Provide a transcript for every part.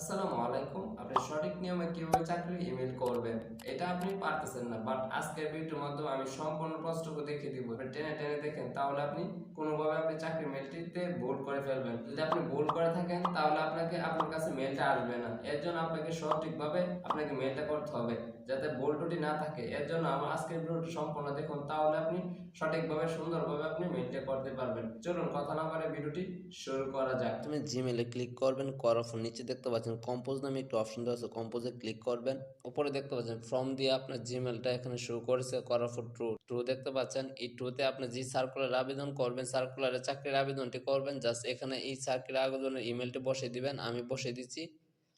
আসসালামু আলাইকুম। আপনি সঠিক নিয়মে কীভাবে চাকরি ইমেল করবেন? এটা আপনি পারতেছেন না বাট আজকের ভিডিওর মাধ্যমে আমি সম্পূর্ণ প্রশ্নকে দেখিয়ে দিব। টেনে টেনে দেখেন, তাহলে আপনি কোনোভাবে আপনি চাকরি মেলটিতে ভুল করে ফেলবেন। যদি আপনি ভুল করে থাকেন, তাহলে আপনাকে আপনার কাছে মেলটা আসবে না। এর জন্য আপনাকে সঠিকভাবে আপনাকে মেলটা করতে হবে। যাতে ভুল ত্রুটি না থাকে, এর জন্য আমার আজকের ভিডিওটি সম্পূর্ণ দেখুন, তাহলে আপনি সঠিকভাবে, সুন্দরভাবে আপনি মেলটা করতে পারবেন। চলুন, কথা না বলে ভিডিওটি শুরু করা যাক। প্রথমে জিমেলে ক্লিক করবেন, করার নিচে দেখতে পাচ্ছেন কম্পোজ নামে একটু অপশন দেওয়া আছে। কম্পোজে ক্লিক করবেন। উপরে দেখতে পাচ্ছেন ফর্ম দিয়ে আপনার জিমেলটা এখানে শুরু করেছে, করার পর ট্রু ট্রু দেখতে পাচ্ছেন, এই ট্রুতে আপনি যে সার্কুলার আবেদন করবেন সার্কুলারে চাকরির আবেদনটি করবেন জাস্ট এখানে এই চাকরির আবেদনের ইমেলটি বসিয়ে দিবেন। আমি বসিয়ে দিচ্ছি।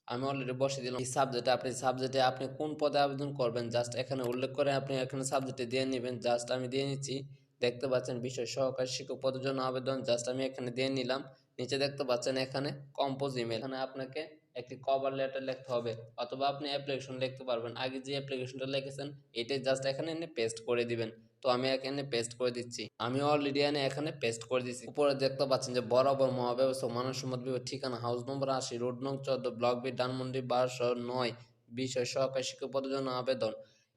আমি অলরেডি বসিয়ে দিলাম। এই সাবজেক্টে আপনি সাবজেক্টে আপনি কোন পদে আবেদন করবেন জাস্ট এখানে উল্লেখ করে আপনি এখানে সাবজেক্টে দিয়ে নেবেন। জাস্ট আমি দিয়ে নিচ্ছি। দেখতে পাচ্ছেন, বিষয় সহকারী শিক্ষক পদের জন্য আবেদন। জাস্ট আমি এখানে দিয়ে নিলাম। নিচে দেখতে পাচ্ছেন, এখানে কম্পোজ ইমেল এখানে আপনাকে একটি কভার লেটার লিখতে হবে অথবা আপনি অ্যাপ্লিকেশন লিখতে পারবেন। আগে যে অ্যাপ্লিকেশনটা লিখেছেন, এটাই জাস্ট এখানে এনে পেস্ট করে দিবেন। তো আমি এখানে পেস্ট করে দিচ্ছি। আমি অলরেডি এনে এখানে পেস্ট করে দিচ্ছি উপরে দেখতে পাচ্ছেন যে বরাবর মহাব্যবস্থা মানব সম্মত বিভাগ, ঠিকানা হাউস নম্বর আশি রোড নং চোদ্দ ব্লক বি ডানমন্ডি বারোশো নয়, বিষয় সহকারী শিক্ষক পদের জন্য আবেদন।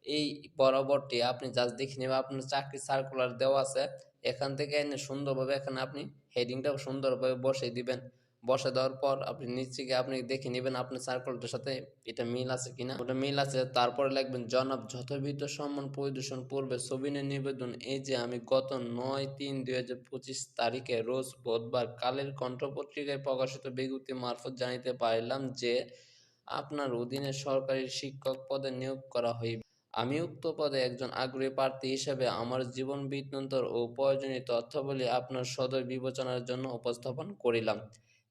এই বরাবরটি আপনি জাস্ট দেখে নেবেন। আপনার চাকরি সার্কুলার দেওয়া আছে। এখান থেকে এনে সুন্দরভাবে এখানে আপনি হেডিংটা সুন্দরভাবে বসিয়ে দিবেন। বসে দেওয়ার পর আপনি নিচে আপনি দেখে নেবেন আপনার সার্কুলারটার সাথে এটা মিল আছে কিনা। ওটা মিল আছে, তারপরে লিখবেন, জনাব যথাবিধ সম্মান পরিদর্শন পূর্বে সবিনের নিবেদন। এই যে আমি গত নয় তিন দুই হাজার পঁচিশ তারিখে রোজ বুধবার কালের কণ্ঠ পত্রিকায় প্রকাশিত বিজ্ঞপ্তি মারফত জানিতে পারিলাম যে আপনার অধীনে সরকারি শিক্ষক পদে নিয়োগ করা হইবে। আমি উক্ত পদে একজন আগ্রহী প্রার্থী হিসেবে আমার জীবন বৃত্তান্তর ও প্রয়োজনীয় তথ্যাবলী আপনার সদয় বিবেচনার জন্য উপস্থাপন করিলাম।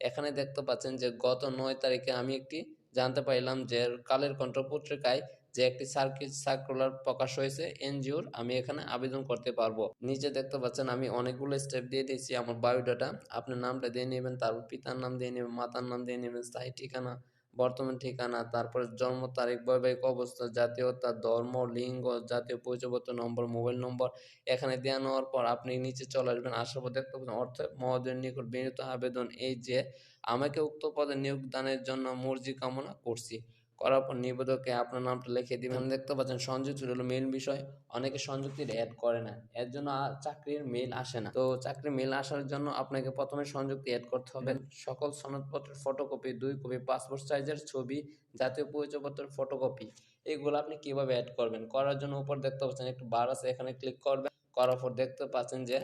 এখানে দেখতে পাচ্ছেন যে গত নয় তারিখে আমি একটি জানতে পারলাম যে কালের কণ্ঠ পত্রিকায় যে একটি সার্কিট সার্কুলার প্রকাশ হয়েছে, এনজিওর, আমি এখানে আবেদন করতে পারব। নিচে দেখতে পাচ্ছেন আমি অনেকগুলো স্টেপ দিয়ে দিয়েছি, আমার বায়োডাটা আপনার নামটা দিয়ে নেবেন, তারপর পিতার নাম দিয়ে নেবেন, মাতার নাম দিয়ে নেবেন, স্থায়ী ঠিকানা বর্তমান ঠিকানা, তারপরে জন্ম তারিখ, বৈবাহিক অবস্থা জাতীয়তা ধর্ম, লিঙ্গ, জাতীয় পরিচয়পত্র নম্বর, মোবাইল নম্বর এখানে দেওয়া নেওয়ার পর আপনি নিচে চলে আসবেন। আসার পর দেখতে পাচ্ছেন অর্থ মহোদয়ের নিকট বিনীত আবেদন এই যে, আমাকে উক্ত পদে নিয়োগদানের জন্য মর্জি কামনা করছি। করার পর নিবেদকে আপনার নামটা লিখে দিবেন। দেখতে পাচ্ছেন সংযুক্তি হলো মেল বিষয়। অনেকে সংযুক্তির অ্যাড করে না। এর জন্য আর চাকরির মেল আসে না। তো চাকরির মেল আসার জন্য আপনাকে প্রথমে সংযুক্তি অ্যাড করতে হবে। সকল সনদপত্রের ফটোকপি দুই কপি পাসপোর্ট সাইজের ছবি জাতীয় পরিচয়পত্রের ফটোকপি এগুলো আপনি কীভাবে অ্যাড করবেন? করার জন্য উপর দেখতে পাচ্ছেন একটু বার আছে এখানে ক্লিক করবেন। করার পর দেখতে পাচ্ছেন যে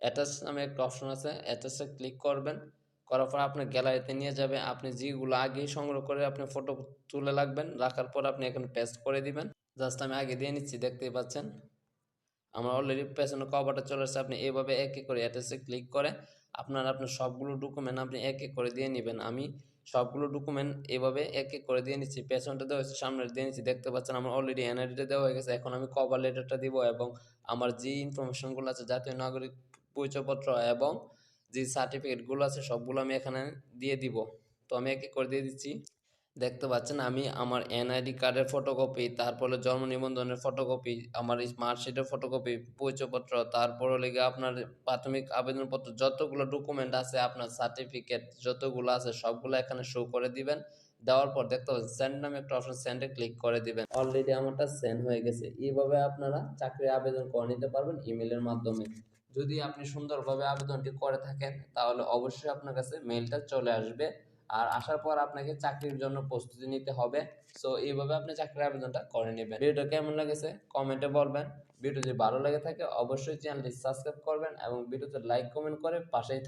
অ্যাটাচ নামে একটা অপশন আছে অ্যাটাচে ক্লিক করবেন। করার পর আপনার গ্যালারিতে নিয়ে যাবে আপনি যেগুলো আগেই সংগ্রহ করে আপনি ফটো তুলে রাখবেন, রাখার পর আপনি এখানে পেস্ট করে দিবেন। জাস্ট আমি আগে দিয়ে নিচ্ছি, দেখতেই পাচ্ছেন? আমার অলরেডি পেছনে কভারটা চলে আসছে আপনি এইভাবে এক এক করে অ্যাটাচে ক্লিক করে আপনার আপনার সবগুলো ডকুমেন্ট আপনি এক এক করে দিয়ে নেবেন। আমি সবগুলো ডকুমেন্ট এভাবে এক এক করে দিয়ে নিচ্ছি, পেছনটা দেওয়া হয়েছে সামনে দিয়ে নিচ্ছি, দেখতে পাচ্ছেন আমার অলরেডি এনআইডিটা দেওয়া হয়ে গেছে। এখন আমি কভার লেটারটা দিব এবং আমার যে ইনফরমেশনগুলো আছে, জাতীয় নাগরিক পরিচয়পত্র এবং যে সার্টিফিকেটগুলো আছে সবগুলো আমি এখানে দিয়ে দিব। তো আমি এক করে দিয়ে দিচ্ছি। দেখতে পাচ্ছেন, আমি আমার এনআইডি কার্ডের ফটোকপি তারপরে জন্ম নিবন্ধনের ফটোকপি আমার মার্কশিটের ফটোকপি পরিচয়পত্র, তারপরে লেগে আপনার প্রাথমিক আবেদনপত্র, যতগুলো ডকুমেন্ট আছে, আপনার সার্টিফিকেট যতগুলো আছে, সবগুলো এখানে শো করে দিবেন। দেওয়ার পর দেখতে পাচ্ছেন সেন্ড নামে একটা অপশন সেন্ডে ক্লিক করে দিবেন। অলরেডি আমারটা সেন্ড হয়ে গেছে। এইভাবে আপনারা চাকরির আবেদন করে নিতে পারবেন ইমেলের মাধ্যমে। যদি আপনি সুন্দরভাবে আবেদনটি করে থাকেন, তাহলে অবশ্যই আপনার কাছে মেলটা চলে আসবে। আর আসার পর আপনাকে চাকরির জন্য প্রস্তুতি নিতে হবে। সো এইভাবে আপনি চাকরির আবেদনটা করে নেবেন। ভিডিওটা কেমন লেগেছে কমেন্টে বলবেন। ভিডিও যদি ভালো লেগে থাকে, অবশ্যই চ্যানেলটি সাবস্ক্রাইব করবেন এবং ভিডিওতে লাইক কমেন্ট করে পাশেই থাকবেন